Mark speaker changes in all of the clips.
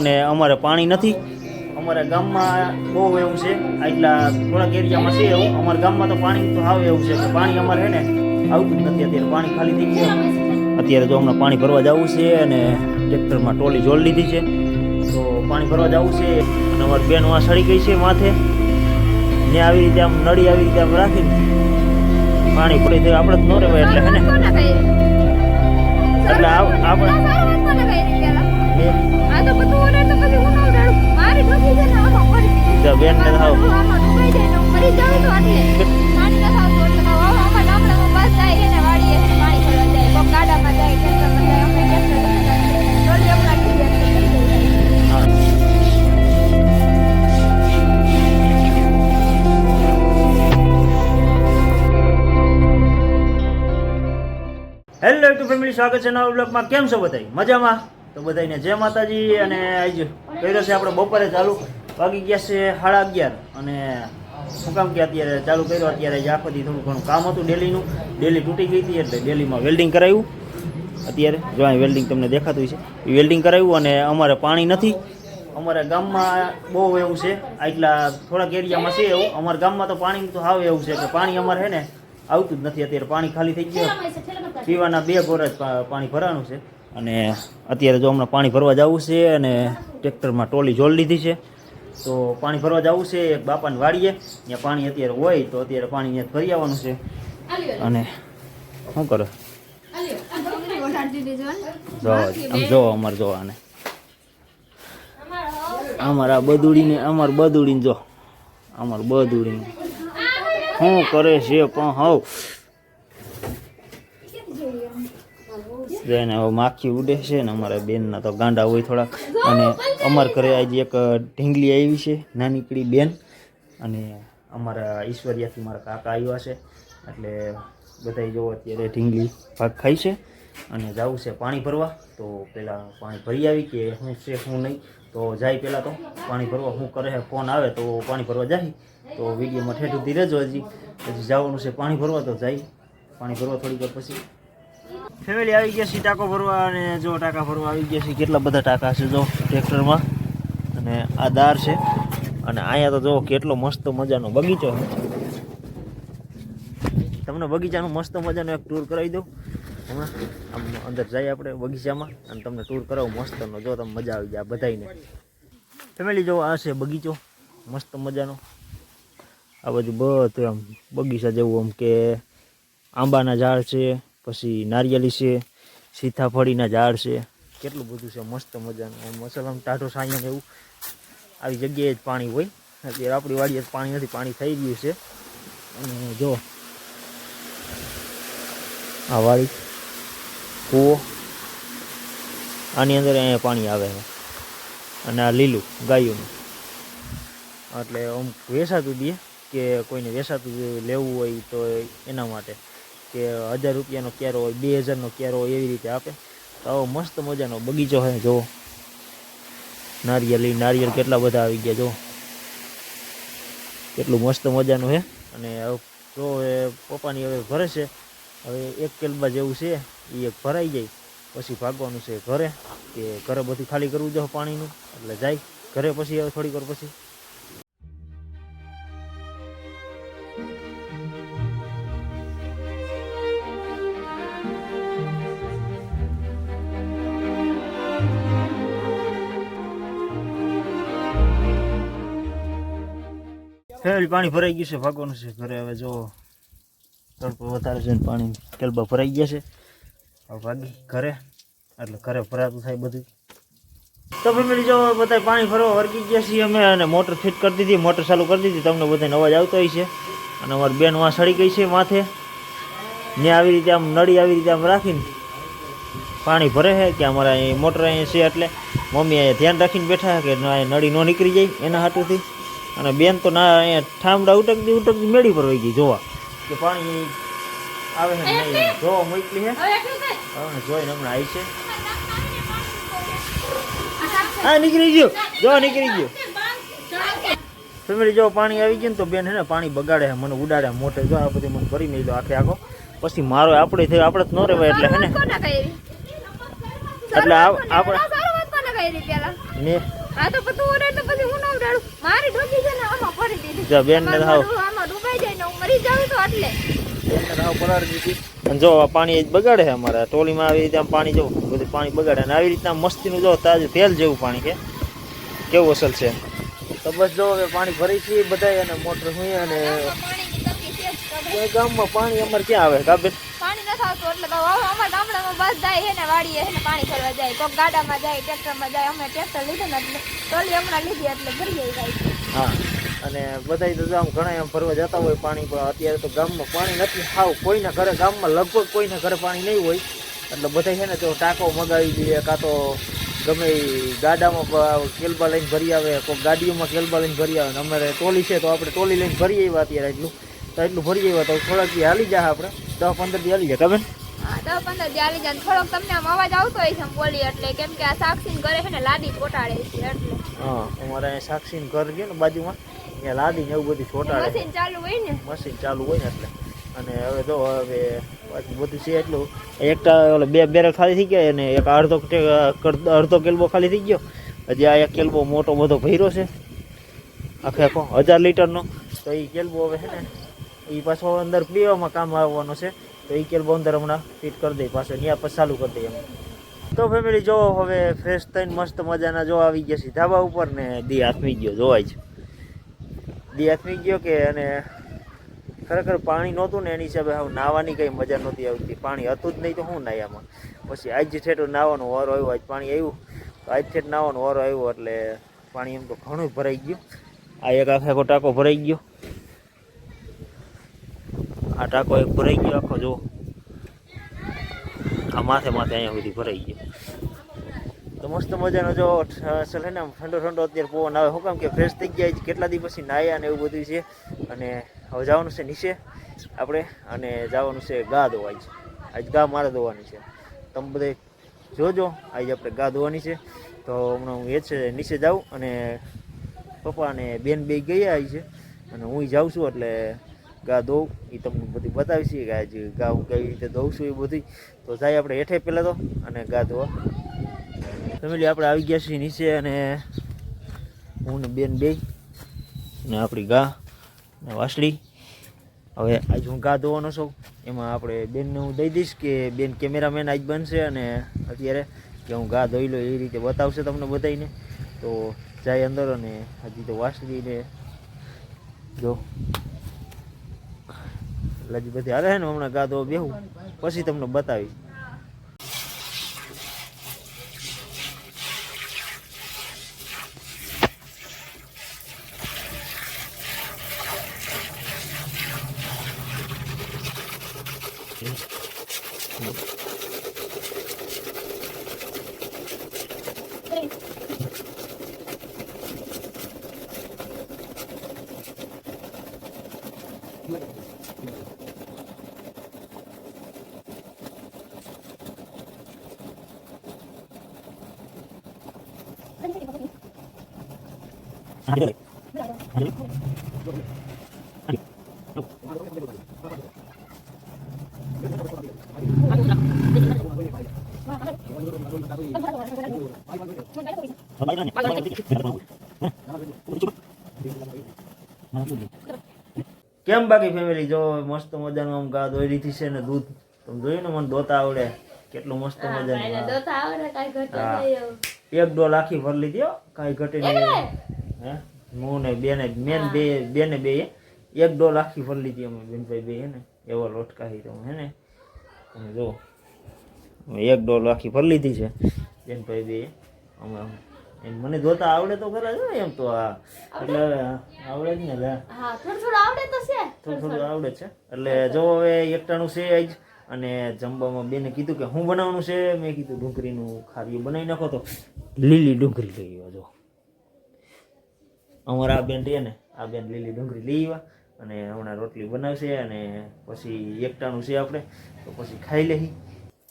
Speaker 1: અને અમારે પાણી નથી. અમારા ગામમાં બહુ એવું છે. આટલા થોડાક એરિયામાં છે એવું. અમારા ગામમાં તો પાણી તો આવે એવું છે કે પાણી અમારે છે ને આવતું જ નથી અત્યારે. પાણી ખાલી થઈ ગયું અત્યારે જો હમણાં પાણી ભરવા જવું છે અને ટ્રેક્ટરમાં ટોલી જોડ લીધી છે. તો પાણી ભરવા જવું છે અને અમારી બેન વાં સડી ગઈ છે માથે. ને આવી રીતે આમ નળી આવી રીતે આમ રાખીને પાણી પડી થયું આપણે જ ન રહેવાય એટલે હે ને. એટલે આપણે બેન ને થાવ હેલો ટુ ફેમિલી સ્વાગત છે નવા બ્લોગમાં કેમ છો બધાય? મજામાં? તો બધાને જય માતાજી અને આજ કર્યો છે આપણે બપોરે ચાલુ. વાગી ગયા છે સાડા અગિયાર અને શું કામ કે અત્યારે ચાલુ કર્યો, અત્યારે જ આખો થોડું ઘણું કામ હતું ડેલીનું. ડેલી તૂટી ગઈ હતી એટલે ડેલીમાં વેલ્ડિંગ કરાવ્યું અત્યારે જો અહીં વેલ્ડિંગ તમને દેખાતું છે એ વેલ્ડિંગ કરાવ્યું અને અમારે પાણી નથી. અમારા ગામમાં બહુ એવું છે. આટલા થોડાક એરિયામાં છે એવું. અમારા ગામમાં તો પાણી તો હાવ એવું છે કે પાણી અમારે છે ને આવતું જ નથી. અત્યારે પાણી ખાલી થઈ ગયું. પીવાના બે જ પાણી ભરવાનું છે. અને અત્યારે જો હમણાં પાણી ભરવા જવું છે અને ટ્રેક્ટરમાં ટોલી જોડ લીધી છે, તો પાણી ભરવા જવું છે, એક બાપાની વાડીએ. ત્યાં પાણી અત્યારે હોય તો અત્યારે પાણી ત્યાં ભરી આવવાનું છે. અને શું કરો? જો અમારે જો આને. અમારા બદુડીને, અમાર બદુડીને જો. અમાર બદુડીને. શું કરે છે પણ હવ? હવે માખી ઉડે છે ને અમારા બેનના તો ગાંડા હોય થોડાક. અને અમારા ઘરે આજે એક ઢીંગલી આવી છે, નાનીકડી બેન. અને અમારા ઈશ્વરિયાથી મારા કાકા આવ્યા છે. એટલે બધાય જો અત્યારે ઢીંગલી ભાગ ખાય છે અને જવું છે પાણી ભરવા. તો પહેલાં પાણી ભરી આવી કે હું છે હું નહીં. તો જાય પહેલાં તો પાણી ભરવા શું કરે ફોન આવે તો પાણી ભરવા જાય. તો વિડીયોમાં ઠેઠ સુધી રહેજો હજી. હજી જવાનું છે પાણી ભરવા તો જાય. પાણી ભરવા થોડીક પછી ફેમિલી આવી ગયા છે, ટાંકો ભરવા અને જો ટાંકા ભરવા આવી ગયા છે, કેટલા બધા ટાંકા છે જો ટ્રેક્ટરમાં. અને આ દાર છે. અને અહીંયા તો જો કેટલો મસ્ત મજાનો બગીચો તમને બગીચાનું મસ્ત મજાનો એક ટૂર કરાવી દઉં. હમણાં આમ અંદર જઈએ આપણે બગીચામાં અને તમને ટૂર કરાવું મસ્તનો. જો તમને મજા આવી જાય આ બધાયને. ફેમિલી જો આ છે બગીચો. મસ્ત મજાનો. આ બધું બધું આમ બગીચા જેવું આમ કે આંબાના ઝાડ છે. પછી નારિયેલી છે, સીતાફળીના ઝાડ છે, કેટલું બધું છે, મસ્ત મજાનું. આમ અસલ આમ ટાઢો સાયન એવું. આવી જગ્યાએ જ પાણી હોય. અત્યારે આપણી વાડીએ પાણી નથી, પાણી થઈ ગયું છે. અને જો, આ વાડી કૂવો, આની અંદર અહીંયા પાણી આવે છે. અને આ લીલું ગાયોનું. એટલે આમ વેસાતું દે કે કોઈને વેસાતું લેવું હોય તો એના માટે. કે હજાર રૂપિયાનો કેરો હોય, બે હજારનો કેરો હોય, એવી રીતે આપે. તો આવો મસ્ત મજાનો બગીચો છે જો નારિયેલી નારિયેળ કેટલા બધા આવી ગયા જો કેટલું મસ્ત મજાનું છે અને જો એ પપ્પાની હવે ભરે છે, હવે એક કેલબા જેવું છે એ એક ભરાઈ જાય. પછી ભાગવાનું છે ઘરે, કે ઘરે બધું ખાલી કરવું જો પાણીનું. એટલે જાય, ઘરે પછી હવે થોડીક વાર પછી. ફેમિલી પાણી ભરાઈ ગયું છે, ભાગવાનું છે ઘરે. હવે જો તડકો વધારે છે પાણી કેલબા ભરાઈ ગયા છે. હવે ભાગી ઘરે. એટલે ઘરે ભરાતું થાય બધું. તો ફેમિલી જો બધા પાણી ભરવા વર્ગી ગયા છીએ અમે અને મોટર ફિટ કરી દીધી, મોટર ચાલુ કરી દીધી. તમને બધાને અવાજ આવતો હોય છે. અને અમારી બેન વાં સડી ગઈ છે માથે. ને આવી રીતે આમ નળી આવી રીતે આમ રાખીને પાણી ભરે છે કે અમારા મોટર અહીંયા છે એટલે મમ્મી અહીંયા ધ્યાન રાખીને બેઠા કે નળી ન નીકળી જાય એના હાટુથી અને બેન તો ના અહીંયા ઠામડા ઉટકતી ઉટકતી મેળી પર વહી ગઈ જોવા. કે પાણી આવે છે નહીં જોવા મોકલી હે. હવે જોઈને હમણાં આવી છે. હા નીકળી ગયો. જો નીકળી ગયો. ફેમિલી જો પાણી આવી ગયું ને તો બેન હે ને પાણી બગાડે છે મને ઉડાડે મોટે. જો આ બધી મને ભરી મેળ્યો આખે આખો. પછી મારો આપણે થયો આપણે જ ન રહેવાય એટલે હે ને. એટલે આપણે
Speaker 2: મેં
Speaker 1: ને
Speaker 2: આ તો પછી ઓરે તો પછી હું નવડાડું મારી ડોકી છે ને આમાં ફરી દીધી.
Speaker 1: જો બેન ને
Speaker 2: આમાં આમાં ડૂબાઈ જાય ને હું મરી જાઉં તો એટલે.
Speaker 1: બેનને હાવ પલાળી દીધી. અને જો આ પાણી બગાડે છે અમારા. ટોલીમાં આવી રીતે પાણી જો બધું પાણી બગાડે. અને આવી રીતના મસ્તીનું જો તાજું તેલ જેવું પાણી કે. કેવું અસલ છે? તો બસ જો હવે પાણી ભરી છે બધાય અને મોટર હોય અને ગામમાં પાણી અમારે ક્યાં આવે? કાબેન
Speaker 2: ગામડામાં જાય છે વાડીએ છે ને જાય. કોક ગાડામાં જાય, ટ્રેક્ટરમાં જાય. અમે ટ્રેક્ટર લીધું ને એટલે ટોલી હમણાં લીધી, એટલે ભરી
Speaker 1: હા, અને બધાય તો આમ ઘણા એમ ફરવા જતા હોય પાણી, પણ અત્યારે તો ગામમાં પાણી નથી. હાવ, કોઈના ઘરે ગામમાં લગભગ કોઈના ઘરે પાણી નહીં હોય. એટલે બધા છે ને તો ટાંકો મગાવી દઈએ, કાં તો ગમે ગાડામાં કેલબા લઈને ભરી આવે કોઈ ગાડીઓમાં કેલબા લઈને ભરી આવે. અમારે ટોલી છે તો આપણે ટોલી લઈને ભરી આવ્યા અત્યારે એટલું. તો એટલું ભરી આવ્યા તો થોડાક હાલી જાય આપણે. દસ પંદર દી આવી જાય
Speaker 2: તમે? દસ પંદર દી આવી જાય થોડોક તમને આમ અવાજ આવતો હોય છે બોલી એટલે કેમ કે આ સાક્ષી ઘરે છે ને લાદી ચોટાડે છે એટલે.
Speaker 1: હા અમારે સાક્ષી ઘર ગયું ને બાજુમાં ત્યાં લાદીને એવું બધું ચોટાડે.
Speaker 2: મશીન ચાલુ હોય ને?
Speaker 1: મશીન ચાલુ હોય ને એટલે. અને હવે જો હવે બધું છે એટલું. એક ઓલે બે બેરલ ખાલી થઈ ગયા અને એક અડધો અડધો કેલ્બો ખાલી થઈ ગયો. હજી આ એક કેલ્બો મોટો બધો ભર્યો છે. આખે આખો હજાર લીટરનો. તો એ કેલ્બો હવે છે ને એ પાછો અંદર પીવામાં કામ આવવાનો છે, તો એ કેલ્બો અંદર હમણાં ફિટ કરી દઈએ પાછો ત્યાં પછી ચાલુ કરી દઈએ તો ફેમિલી જો હવે ફ્રેશ થઈને મસ્ત મજાના જો આવી ગયા છે, ધાબા ઉપર ને દી હાથમી ગયો, જોવાય છે. દી હાથમી ગયો કે અને ખરેખર પાણી નહોતું ને એની હિસાબે હવે નાહવાની કંઈ મજા નહોતી આવતી. પાણી હતું જ નહીં તો શું નાહ્યામાં પછી આજ ઠેઠ નાહવાનો વારો આવ્યો, આજ પાણી આવ્યું. તો આજ ઠેઠ નાવાનો વારો આવ્યો એટલે પાણી એમ તો ઘણું ભરાઈ ગયું. આ એક આખે આખો ટાંકો ભરાઈ ગયો. આ ટાંકો એક ભરાઈ ગયો, આખો જો. આ માથે માથે અહીંયા સુધી ભરાઈ ગયો. તો મસ્ત મજાનો જો અસલ છે ને ઠંડો ઠંડો અત્યારે પવન આવે. શું કામ કે ફ્રેશ થઈ ગયા છે, કેટલા દિવસ પછી નાહ્યા ને એવું બધું છે. અને હવે જવાનું છે નીચે આપણે, અને જવાનું છે ગા ધોવા છે. આજ ગા મારે ધોવાની છે. તમે બધે જોજો, આજે આપણે ગા ધોવાની છે. તો હમણાં હું એ છે, નીચે જાઉં અને પપ્પા અને બેન બે ગયા છે. અને હું જાઉં છું એટલે ગા ધોઉં એ તમને બધી બતાવીશ કે આજે ગા હું કેવી રીતે ધોઉં છું એ બધી. તો જાય આપણે હેઠે પહેલાં તો, અને ગા ધોવા. ફેમિલી આપણે આવી ગયા છીએ નીચે, અને હું ને બેન બે ને આપણી ગા, ને વાસળી. હવે આજ હું ગા ધોવાનો છું. એમાં આપણે બેનને હું દઈ દઈશ કે બેન કેમેરામેન આજ બનશે, અને અત્યારે કે હું ગા ધોઈ લો એ રીતે બતાવશે તમને બધાને તો જાય અંદર, અને હજી તો વાસળીને જો. એટલે હજી બધી હારે છે ને હમણાં ગાધો બેહું. પછી તમને બતાવીશ. કેમ બાકી ફેમિલી જો મસ્ત મજાનું આમ ગા દોઈ લીધી છે ને દૂધ તમે જોયું ને મને દોતા આવડે. કેટલું મસ્ત મજાનું. એક ડોલ આખી ભરી લીધી હો કાંઈ ઘટે નહીં હે? હું ને બેને મેન બે બેને બે એક ડોલ આખી ભરી લીધી અમે બેનભાઈ બે હે ને? એવો લોટકાહી તો હે ને? તમે જુઓ. એક ડોલ આખી ભરી લીધી છે બેનભાઈ બે. અમે મને જોતા આવડે તો ખરા જ ને એમ તો આ એટલે આવડે જ ને લે.
Speaker 2: થોડું થોડું આવડે તો છે
Speaker 1: થોડું થોડું આવડે છે. એટલે જો હવે એકટાણું છે જ અને જમવામાં બેને કીધું કે હું બનાવવાનું છે મેં કીધું ડુંગળીનું ખારીયું બનાવી નાખો તો લીલી ડુંગળી લઈ આવ્યા જો. અમારા આ બેન રહે ને, આ બેન લીલી ડુંગળી લઈ આવ્યા અને હમણાં રોટલી બનાવશે અને પછી એકટાણું છે આપણે, તો પછી ખાઈ લઈ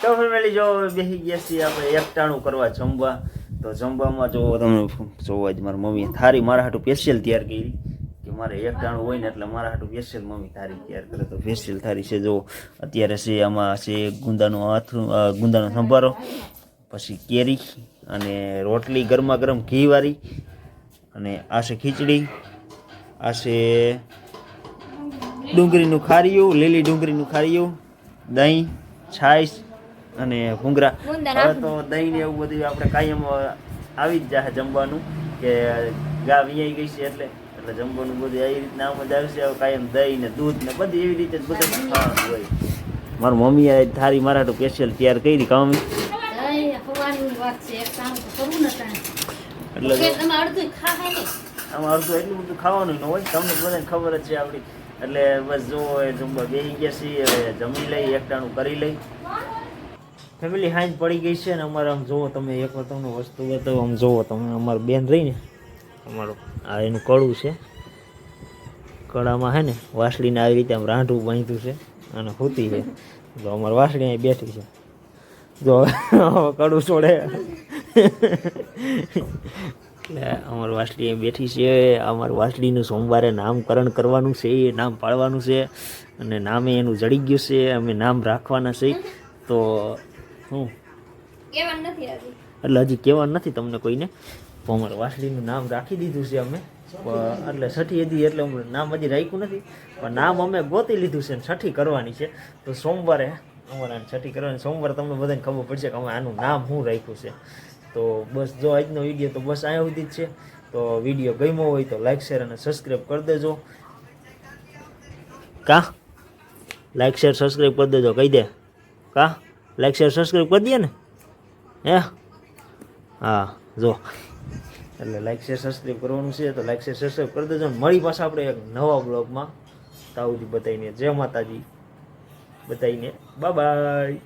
Speaker 1: તો ફેમિલી જો બેસી ગયા છીએ આપણે એકટાણું કરવા જમવા. તો જમવામાં જો તમે જોવા જ મારી મમ્મીએ થારી મારા હાટું સ્પેશિયલ તૈયાર કરી. કે મારે એકટાણું હોય ને એટલે મારા હાટું સ્પેશિયલ મમ્મી થારી તૈયાર કરે. તો સ્પેશિયલ થારી છે જો અત્યારે છે, આમાં છે ગુંદાનો હાથ ગુંદાનો સંભારો, પછી કેરી અને રોટલી ગરમા ગરમ ઘીવાળી અને આ છે ખીચડી આ છે ડુંગળીનું ખારીયું લીલી ડુંગળીનું ખારીયું દહીં છાશ અને ભૂંગરા હવે તો દહીં ને એવું બધું આપણે કાયમ આવી જ જાય જમવાનું કે ગા વિયાઈ ગઈ છે એટલે એટલે જમવાનું બધું એવી રીતના આમ જ આવશે હવે કાયમ દહીં ને દૂધ ને બધી એવી રીતે જ બધું ખાવાનું હોય. મારી મમ્મીએ થારી મારા તો સ્પેશિયલ તૈયાર કરી કામ એટલે આમાં અડધું એટલું બધું ખાવાનું ન હોય. તમને બધાને ખબર જ છે આપણી. એટલે બસ જો જમવા બેસી ગયા છીએ હવે જમી લઈ એકટાણું કરી લઈ ફેમિલી હાંજ પડી ગઈ છે ને અમારે આમ જોવો તમે એક વાર તમને વસ્તુ બતાવો આમ જોવો તમે અમારું બેન રહીને અમારું આ એનું કળું છે. કળામાં હે ને વાસળીને આવી રીતે આમ રાંઢું બાંધ્યું છે અને હૂતી છે. તો અમારી વાસળી અહીં બેઠી છે. જો કડું છોડે. અમારી વાસળી એમ બેઠી છે. અમારી વાસળીનું સોમવારે નામકરણ કરવાનું છે એ નામ પાડવાનું છે અને નામે એનું જડી ગયું છે અમે નામ રાખવાના છે. તો હું? એટલે હજી કહેવાનું નથી તમને કોઈને. તો અમારે વાસળીનું નામ રાખી દીધું છે અમે. એટલે છઠ્ઠી હતી એટલે નામ હજી રાખ્યું નથી. પણ નામ અમે ગોતી લીધું છે છઠ્ઠી કરવાની છે. તો સોમવારે અમારે છઠ્ઠી કરવાની સોમવારે તમને બધાને ખબર પડશે કે અમે આનું નામ શું રાખ્યું છે. તો બસ જો આજનો વીડિયો તો બસ અહીંયા સુધી જ છે. તો વીડિયો ગમ્યો હોય તો લાઈક શેર અને સબસ્ક્રાઈબ કરી દેજો. કા? લાઈક શેર સબસ્ક્રાઈબ કરી દેજો, કહી દે. કા? લાઈક શેર સબસ્ક્રાઈબ કરી દે ને? હે? હા, જો. એટલે લાઈક શેર સબસ્ક્રાઈબ કરવાનું છે તો લાઈક શેર સબસ્ક્રાઈબ કરી દેજો મળી પાછા આપણે એક નવા બ્લોગમાં તાવજી બતાવીને જય માતાજી. બતાવીને બાય બાય